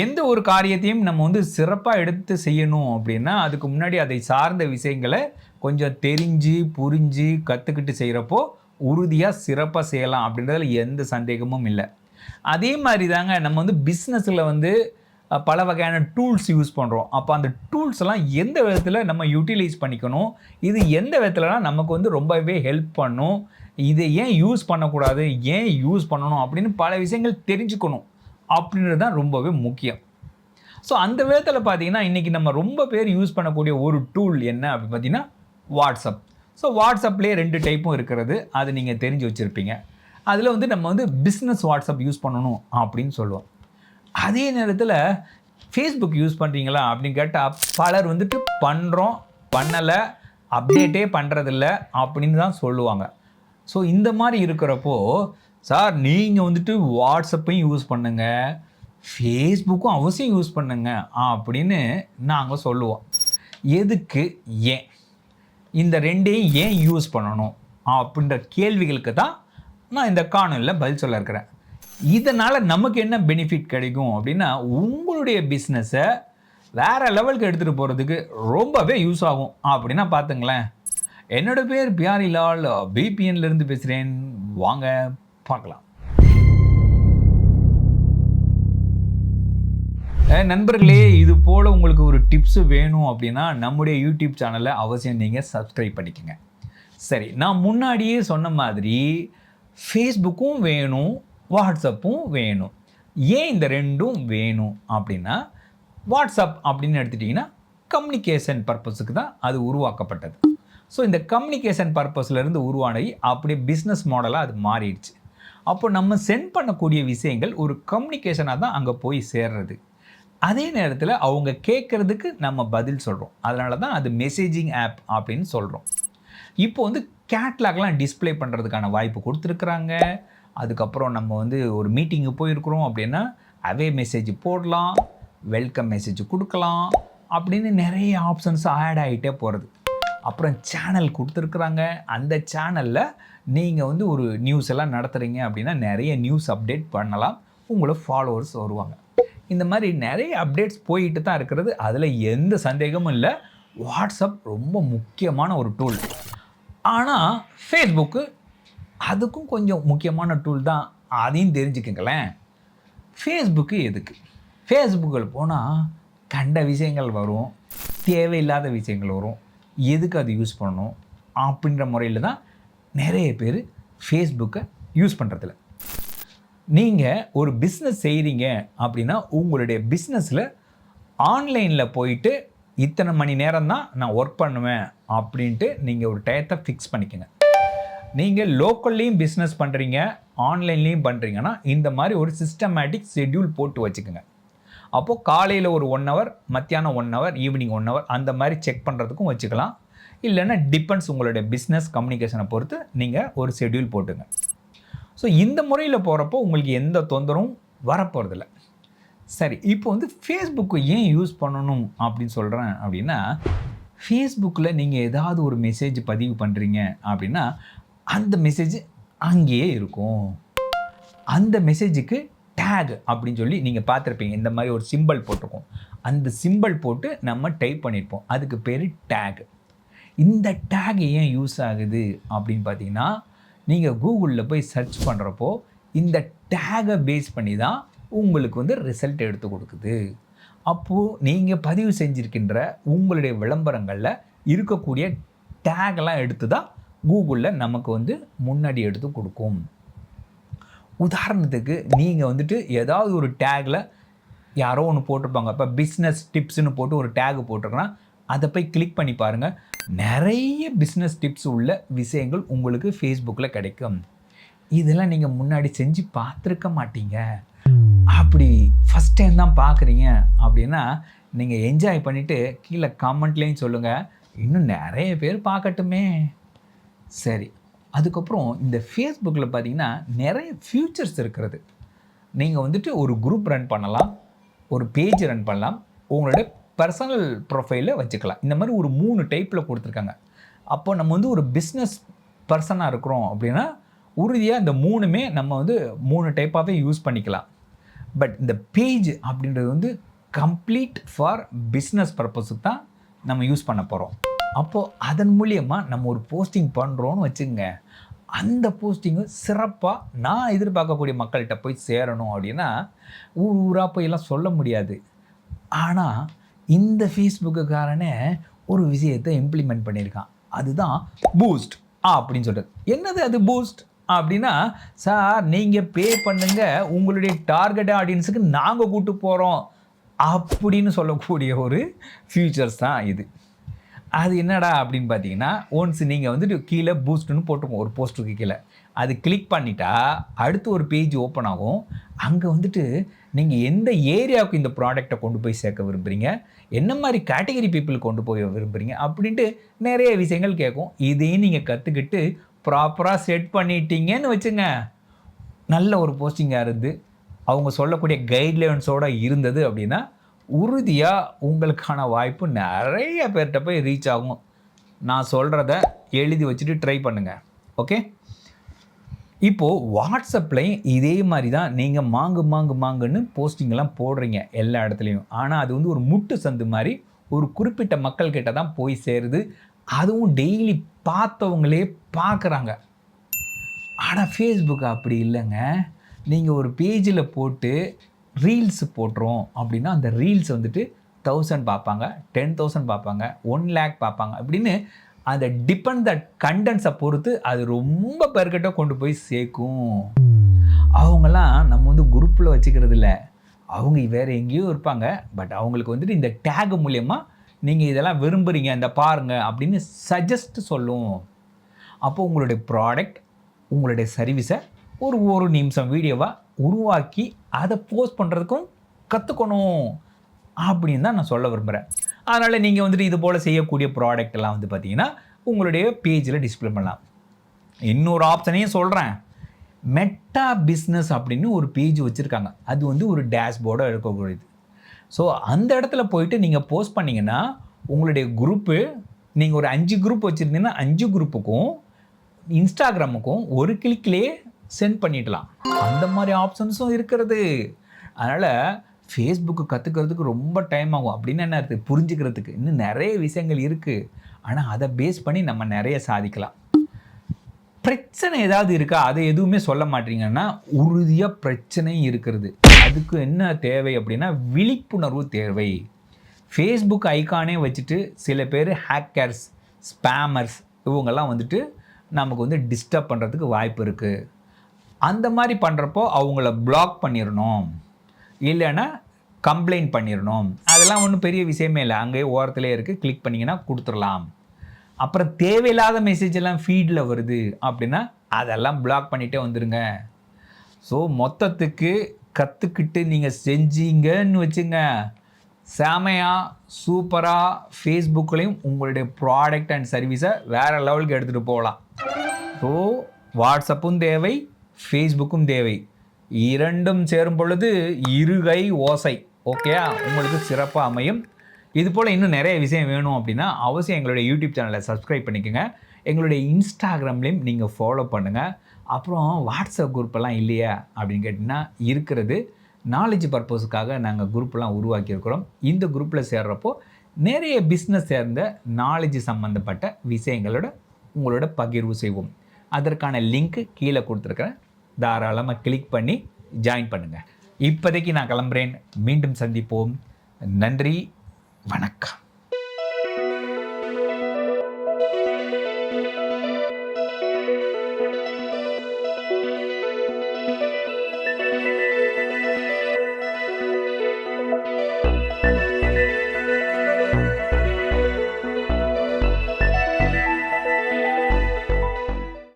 எந்த ஒரு காரியத்தையும் நம்ம வந்து சிறப்பாக எடுத்து செய்யணும் அப்படின்னா அதுக்கு முன்னாடி அதை சார்ந்த விஷயங்களை கொஞ்சம் தெரிஞ்சு புரிஞ்சு கற்றுக்கிட்டு செய்கிறப்போ உறுதியாக சிறப்பாக செய்யலாம் அப்படின்றதுல எந்த சந்தேகமும் இல்லை. அதே மாதிரி தாங்க நம்ம வந்து பிஸ்னஸில் வந்து பல வகையான டூல்ஸ் யூஸ் பண்ணுறோம் அப்போ அந்த டூல்ஸ் எல்லாம் எந்த விதத்தில் நம்ம யூட்டிலைஸ் பண்ணிக்கணும்? இது எந்த விதத்துலலாம் நமக்கு வந்து ரொம்பவே ஹெல்ப் பண்ணும்? இதை ஏன் யூஸ் பண்ணக்கூடாது? ஏன் யூஸ் பண்ணணும்? அப்படின்னு பல விஷயங்கள் தெரிஞ்சுக்கணும். அப்படின்றது தான் ரொம்பவே முக்கியம். ஸோ அந்த விதத்தில் பார்த்தீங்கன்னா இன்றைக்கி நம்ம ரொம்ப பேர் யூஸ் பண்ணக்கூடிய ஒரு டூல் என்ன அப்படின்னு பார்த்தீங்கன்னா வாட்ஸ்அப் ஸோ வாட்ஸ்அப்லேயே ரெண்டு டைப்பும் இருக்கிறது. அது நீங்கள் தெரிஞ்சு வச்சுருப்பீங்க. அதில் வந்து நம்ம வந்து பிஸ்னஸ் வாட்ஸ்அப் யூஸ் பண்ணணும் அப்படின்னு சொல்லுவோம். அதே நேரத்தில் ஃபேஸ்புக் யூஸ் பண்ணுறீங்களா அப்படின்னு கேட்டால் பலர் வந்துட்டு பண்ணுறோம் பண்ணலை அப்டேட்டே பண்ணுறதில்ல அப்படின்னு தான் சொல்லுவாங்க. ஸோ இந்த மாதிரி இருக்கிறப்போ சார் நீங்கள் வந்துட்டு வாட்ஸ்அப்பையும் யூஸ் பண்ணுங்கள் ஃபேஸ்புக்கும் அவசியம் யூஸ் பண்ணுங்க அப்படின்னு நாங்கள் சொல்லுவோம். எதுக்கு ஏன்? இந்த ரெண்டையும் ஏன் யூஸ் பண்ணணும்? அப்படின்ற கேள்விகளுக்கு தான் நான் இந்த காணொலியில் பதில் சொல்ல இருக்கிறேன். இதனால் நமக்கு என்ன பெனிஃபிட் கிடைக்கும் அப்படின்னா உங்களுடைய பிஸ்னஸை வேறு லெவலுக்கு எடுத்துகிட்டு போகிறதுக்கு ரொம்பவே யூஸ் ஆகும். அப்படின்னா பார்த்துங்களேன். என்னோட பேர் பியாரிலால் பிபிஎன்லேருந்து பேசுகிறேன் வாங்க. பார்க்கலாம். நண்பர்களே இது போல் உங்களுக்கு ஒரு டிப்ஸ் வேணும் அப்படின்னா நம்முடைய யூடியூப் சேனலை அவசியம் நீங்கள் சப்ஸ்கிரைப் பண்ணிக்கோங்க. சரி நான் முன்னாடியே சொன்ன மாதிரி ஃபேஸ்புக்கும் வேணும் வாட்ஸ்அப்பும் வேணும். ஏன் இந்த ரெண்டும் வேணும் அப்படின்னா வாட்ஸ்அப் அப்படின்னு எடுத்துட்டிங்கன்னா கம்யூனிகேஷன் பர்பஸுக்கு தான் அது உருவாக்கப்பட்டது. ஸோ இந்த கம்யூனிகேஷன் பர்பஸ்லேருந்து உருவானி அப்படியே பிஸ்னஸ் மாடலாக அது மாறிடுச்சு. அப்போ நம்ம சென்ட் பண்ணக்கூடிய விஷயங்கள் ஒரு கம்யூனிகேஷனாக தான் அங்கே போய் சேர்றது. அதே நேரத்தில் அவங்க கேட்குறதுக்கு நம்ம பதில் சொல்கிறோம் அதனால தான் அது மெசேஜிங் ஆப் அப்படின்னு சொல்கிறோம் இப்போ வந்து கேட்லாக்லாம் டிஸ்ப்ளே பண்ணுறதுக்கான வாய்ப்பு கொடுத்துருக்குறாங்க. அதுக்கப்புறம் நம்ம வந்து ஒரு மீட்டிங்கு போயிருக்கிறோம் அப்படின்னா அவே மெசேஜ் போடலாம் வெல்கம் மெசேஜ் கொடுக்கலாம் அப்படின்னு நிறைய ஆப்ஷன்ஸ் ஆட் ஆகிட்டே போகிறது அப்புறம் சேனல் கொடுத்துருக்குறாங்க. அந்த சேனலில் நீங்கள் வந்து ஒரு நியூஸ் எல்லாம் நடத்துகிறீங்க அப்படின்னா நிறைய நியூஸ் அப்டேட் பண்ணலாம். உங்களை ஃபாலோவர்ஸ் வருவாங்க. இந்த மாதிரி நிறைய அப்டேட்ஸ் போயிட்டு தான் இருக்கிறது. அதில் எந்த சந்தேகமும் இல்லை. வாட்ஸ்அப் ரொம்ப முக்கியமான ஒரு டூல் ஆனால் ஃபேஸ்புக்கு அதுக்கும் கொஞ்சம் முக்கியமான டூல் தான். அதையும் தெரிஞ்சுக்கங்களேன். ஃபேஸ்புக்கு எதுக்கு? ஃபேஸ்புக்கில் போனால் கண்ட விஷயங்கள் வரும். தேவையில்லாத விஷயங்கள் வரும். எதுக்கு அது யூஸ் பண்ணணும் அப்படின்ற முறையில் தான் நிறைய பேர் ஃபேஸ்புக்கை யூஸ் பண்ணுறதில்ல நீங்கள் ஒரு பிஸ்னஸ் செய்கிறீங்க அப்படின்னா உங்களுடைய பிஸ்னஸில் ஆன்லைனில் போயிட்டு இத்தனை மணி நேரம் தான் நான் ஒர்க் பண்ணுவேன் அப்படின்ட்டு நீங்கள் ஒரு டயத்தை ஃபிக்ஸ் பண்ணிக்கோங்க. நீங்கள் லோக்கல்லையும் பிஸ்னஸ் பண்ணுறீங்க ஆன்லைன்லேயும் பண்ணுறீங்கன்னா இந்த மாதிரி ஒரு சிஸ்டமேட்டிக் ஷெட்யூல் போட்டு வச்சுக்கோங்க. அப்போது காலையில் ஒரு ஒன் ஹவர் மத்தியானம் one hour evening one hour அந்த மாதிரி செக் பண்ணுறதுக்கும் வச்சுக்கலாம். இல்லைன்னா டிபெண்ட்ஸ் உங்களுடைய பிஸ்னஸ் கம்யூனிகேஷனை பொறுத்து நீங்கள் ஒரு ஷெட்யூல் போட்டுங்க. ஸோ இந்த முறையில் போகிறப்போ உங்களுக்கு எந்த தொந்தரவும் வரப்போகிறதில்ல சரி இப்போ வந்து ஃபேஸ்புக்கு ஏன் யூஸ் பண்ணணும் அப்படின்னு சொல்கிறேன் அப்படின்னா ஃபேஸ்புக்கில் நீங்கள் ஏதாவது ஒரு மெசேஜ் பதிவு பண்ணுறீங்க அப்படின்னா அந்த மெசேஜ் அங்கேயே இருக்கும். அந்த மெசேஜுக்கு டேக் அப்படின்னு சொல்லி நீங்கள் பார்த்துருப்பீங்க. இந்த மாதிரி ஒரு சிம்பல் போட்டிருக்கோம். அந்த சிம்பல் போட்டு நம்ம டைப் பண்ணியிருப்போம். அதுக்கு பேர் டேக் இந்த டேக் ஏன் யூஸ் ஆகுது அப்படின்னு பார்த்தீங்கன்னா நீங்கள் கூகுளில் போய் சர்ச் பண்ணுறப்போ இந்த டேகை பேஸ் பண்ணி தான் உங்களுக்கு வந்து ரிசல்ட் எடுத்து கொடுக்குது. அப்போது நீங்கள் பதிவு செஞ்சுருக்கின்ற உங்களுடைய விளம்பரங்களில் இருக்கக்கூடிய டேகெல்லாம் எடுத்து தான் கூகுளில் நமக்கு வந்து முன்னாடி எடுத்து கொடுக்கும். உதாரணத்துக்கு நீங்கள் வந்துட்டு ஏதாவது ஒரு டேக்கில் யாரோ ஒன்று போட்டிருப்பாங்க. இப்போ பிஸ்னஸ் டிப்ஸ்னு போட்டு ஒரு டேக் போட்டிருக்கனா அதை போய் கிளிக் பண்ணி பாருங்கள் நிறைய பிஸ்னஸ் டிப்ஸ் உள்ள விஷயங்கள் உங்களுக்கு ஃபேஸ்புக்கில் கிடைக்கும். இதெல்லாம் நீங்கள் முன்னாடி செஞ்சு பார்த்துருக்க மாட்டீங்க. அப்படி ஃபஸ்ட் டைம் தான் பார்க்குறீங்க. அப்படின்னா நீங்கள் என்ஜாய் பண்ணிவிட்டு கீழே கமெண்ட்லேயும் சொல்லுங்கள் இன்னும் நிறைய பேர் பார்க்கட்டுமே. சரி. அதுக்கப்புறம் இந்த ஃபேஸ்புக்கில் பார்த்தீங்கன்னா நிறைய ஃபியூச்சர்ஸ் இருக்கிறது. நீங்கள் வந்துட்டு ஒரு குரூப் ரன் பண்ணலாம் ஒரு பேஜ் ரன் பண்ணலாம் உங்களுடைய பர்சனல் ப்ரொஃபைலில் வச்சுக்கலாம். இந்த மாதிரி ஒரு மூணு டைப்பில் கொடுத்துருக்காங்க. அப்போ நம்ம வந்து ஒரு பிஸ்னஸ் பர்சனாக இருக்கிறோம் அப்படின்னா உறுதியாக இந்த மூணுமே நம்ம வந்து மூணு டைப்பாகவே யூஸ் பண்ணிக்கலாம். பட் இந்த பேஜ் அப்படின்றது வந்து கம்ப்ளீட் ஃபார் பிஸ்னஸ் பர்பஸுக்கு தான் நம்ம யூஸ் பண்ண போகிறோம் அப்போது அதன் மூலியமாக நம்ம ஒரு போஸ்டிங் பண்ணுறோன்னு வச்சுங்க. அந்த போஸ்டிங்கும் சிறப்பாக நான் எதிர்பார்க்கக்கூடிய மக்கள்கிட்ட போய் சேரணும் அப்படின்னா ஊர் ஊராக போய் எல்லாம் சொல்ல முடியாது. ஆனால் இந்த ஃபேஸ்புக்குக்காரனே ஒரு விஷயத்தை இம்ப்ளிமெண்ட் பண்ணியிருக்கான். அதுதான் பூஸ்ட் அப்படின்னு சொல்கிறது என்னது அது பூஸ்ட் அப்படின்னா சார் நீங்கள் பே பண்ணுங்க. உங்களுடைய டார்கெட் ஆடியன்ஸுக்கு நாங்கள் கூப்பிட்டு போகிறோம் அப்படின்னு சொல்லக்கூடிய ஒரு ஃபியூச்சர்ஸ் தான் இது. அது என்னடா அப்படின்னு பார்த்தீங்கன்னா ஒன்ஸ் நீங்கள் வந்துட்டு கீழே பூஸ்ட்னு போட்டுக்கோங்க ஒரு போஸ்ட்டுக்கு கீழே. அது கிளிக் பண்ணிட்டா அடுத்து ஒரு பேஜ் ஓப்பன் ஆகும். அங்கே வந்துட்டு நீங்கள் எந்த ஏரியாவுக்கு இந்த ப்ராடக்டை கொண்டு போய் சேர்க்க விரும்புகிறீங்க என்ன மாதிரி கேட்டகரி பீப்புள் கொண்டு போய் விரும்புகிறீங்க அப்படின்ட்டு நிறைய விஷயங்கள் கேட்கும். இதையும் நீங்கள் கற்றுக்கிட்டு ப்ராப்பராக செட் பண்ணிட்டீங்கன்னு வச்சுங்க. நல்ல ஒரு போஸ்டிங்காக இருந்து அவங்க சொல்லக்கூடிய கைட்லைன்ஸோடு இருந்தது அப்படின்னா உறுதியாக உங்களுக்கான வாய்ப்பு நிறைய பேர்கிட்ட போய் ரீச் ஆகும். நான் சொல்கிறத எழுதி வச்சுட்டு ட்ரை பண்ணுங்கள் ஓகே இப்போது வாட்ஸ்அப்லையும் இதே மாதிரி தான் நீங்கள் மாங்கு மாங்கு மாங்குன்னு போஸ்டிங்கெல்லாம் போடுறீங்க எல்லா இடத்துலையும். ஆனால் அது வந்து ஒரு முட்டு சந்து மாதிரி ஒரு குறிப்பிட்ட மக்கள்கிட்ட தான் போய் சேருது. அதுவும் டெய்லி பார்த்தவங்களே பார்க்குறாங்க. ஆனால் ஃபேஸ்புக் அப்படி இல்லைங்க. நீங்கள் ஒரு பேஜில் போட்டு ரீல்ஸ் போட்டுரும் அப்படின்னா அந்த ரீல்ஸ் வந்துட்டு தௌசண்ட் பார்ப்பாங்க டென் தௌசண்ட் பார்ப்பாங்க ஒன் லேக் பார்ப்பாங்க அப்படின்னு அந்த டிபெண்ட் தட் கண்டென்ட்ஸை பொறுத்து அது ரொம்ப பேர்கிட்ட கொண்டு போய் சேர்க்கும். அவங்கெல்லாம் நம்ம வந்து குரூப்பில் வச்சுக்கிறது இல்லை. அவங்க வேறு எங்கேயோ இருப்பாங்க. பட் அவங்களுக்கு வந்துட்டு இந்த டேக் மூலயமா நீங்கள் இதெல்லாம் விரும்புகிறீங்க இந்த பாருங்கள் அப்படின்னு சஜஸ்ட் சொல்லும். அப்போ உங்களுடைய ப்ராடக்ட் உங்களுடைய சர்வீஸை ஒரு ஒரு நிமிஷம் வீடியோவாக உருவாக்கி அதை போஸ்ட் பண்ணுறதுக்கும் கற்றுக்கணும் அப்படின்னு தான் நான் சொல்ல விரும்புகிறேன் அதனால் நீங்கள் வந்துட்டு இது போல் செய்யக்கூடிய ப்ராடக்ட் எல்லாம் வந்து பார்த்தீங்கன்னா உங்களுடைய பேஜில் டிஸ்பிளே பண்ணலாம். இன்னொரு ஆப்ஷனையும் சொல்கிறேன் மெட்டா பிஸ்னஸ் அப்படின்னு ஒரு பேஜ் வச்சுருக்காங்க. அது வந்து ஒரு டேஷ்போர்டாக இருக்கக்கூடியது. ஸோ அந்த இடத்துல போயிட்டு நீங்கள் போஸ்ட் பண்ணிங்கன்னா உங்களுடைய குரூப்பு நீங்கள் ஒரு அஞ்சு குரூப் வச்சுருந்தீங்கன்னா அஞ்சு குரூப்புக்கும் இன்ஸ்டாகிராமுக்கும் ஒரு கிளிக்லேயே சென்ட் பண்ணிடலாம். அந்த மாதிரி ஆப்ஷன்ஸும் இருக்கிறது. அதனால் ஃபேஸ்புக்கு கற்றுக்கிறதுக்கு ரொம்ப டைம் ஆகும். அப்படின்னு என்ன இருக்குது புரிஞ்சுக்கிறதுக்கு. இன்னும் நிறைய விஷயங்கள் இருக்குது ஆனால் அதை பேஸ் பண்ணி நம்ம நிறைய சாதிக்கலாம். பிரச்சனை ஏதாவது இருக்கா? அதை எதுவுமே சொல்ல மாட்டீங்கன்னா உறுதியாக பிரச்சனை இருக்கிறது. அதுக்கு என்ன தேவை அப்படின்னா விழிப்புணர்வு தேவை. ஃபேஸ்புக் ஐக்கானே வச்சுட்டு சில பேர் ஹேக்கர்ஸ் ஸ்பேமர்ஸ் இவங்கெல்லாம் வந்துட்டு நமக்கு வந்து டிஸ்டர்ப் பண்ணுறதுக்கு வாய்ப்பு இருக்குது அந்த மாதிரி பண்ணுறப்போ அவங்கள பிளாக் பண்ணிடணும் இல்லைன்னா கம்ப்ளைண்ட் பண்ணிடணும் அதெல்லாம் ஒன்றும் பெரிய விஷயமே இல்லை. அங்கேயே ஓரத்துலேயே இருக்குது கிளிக் பண்ணிங்கன்னா கொடுத்துடலாம் அப்புறம் தேவையில்லாத மெசேஜ் எல்லாம் ஃபீடில் வருது அப்படின்னா அதெல்லாம் பிளாக் பண்ணிகிட்டே வந்துடுங்க ஸோ மொத்தத்துக்கு கற்றுக்கிட்டு நீங்கள் செஞ்சீங்கன்னு வச்சுங்க. செமையாக சூப்பராக ஃபேஸ்புக்லேயும் உங்களுடைய ப்ராடக்ட் அண்ட் சர்வீஸை வேறு லெவலுக்கு எடுத்துகிட்டு போகலாம். ஸோ வாட்ஸ்அப்பும் தேவை. ஃபேஸ்புக்கும் தேவை. இரண்டும் சேரும் பொழுது இருகை ஓசை. ஓகேயா உங்களுக்கு சிறப்பாக அமையும். இது போல் இன்னும் நிறைய விஷயம் வேணும் அப்படின்னா அவசியம் எங்களுடைய யூடியூப் சேனலை சப்ஸ்கிரைப் பண்ணிக்கோங்க. எங்களுடைய இன்ஸ்டாகிராம்லேயும் நீங்கள் ஃபாலோ பண்ணுங்கள் அப்புறம் வாட்ஸ்அப் குரூப்பெல்லாம் இல்லையா? அப்படின்னு கேட்டிங்கன்னா இருக்கிறது. நாலேஜ் பர்பஸுக்காக நாங்கள் குரூப்லாம் உருவாக்கியிருக்கிறோம் இந்த குரூப்பில் சேர்கிறப்போ நிறைய பிஸ்னஸ் சேர்ந்த நாலேஜ் சம்மந்தப்பட்ட விஷயங்களோட உங்களோட பகிர்வு செய்வோம். அதற்கான லிங்க்கு கீழே கொடுத்துருக்குறேன். தாராளமாக கிளிக் பண்ணி ஜாயின் பண்ணுங்கள் இப்போதைக்கு நான் கிளம்புறேன். மீண்டும் சந்திப்போம். நன்றி. வணக்கம்.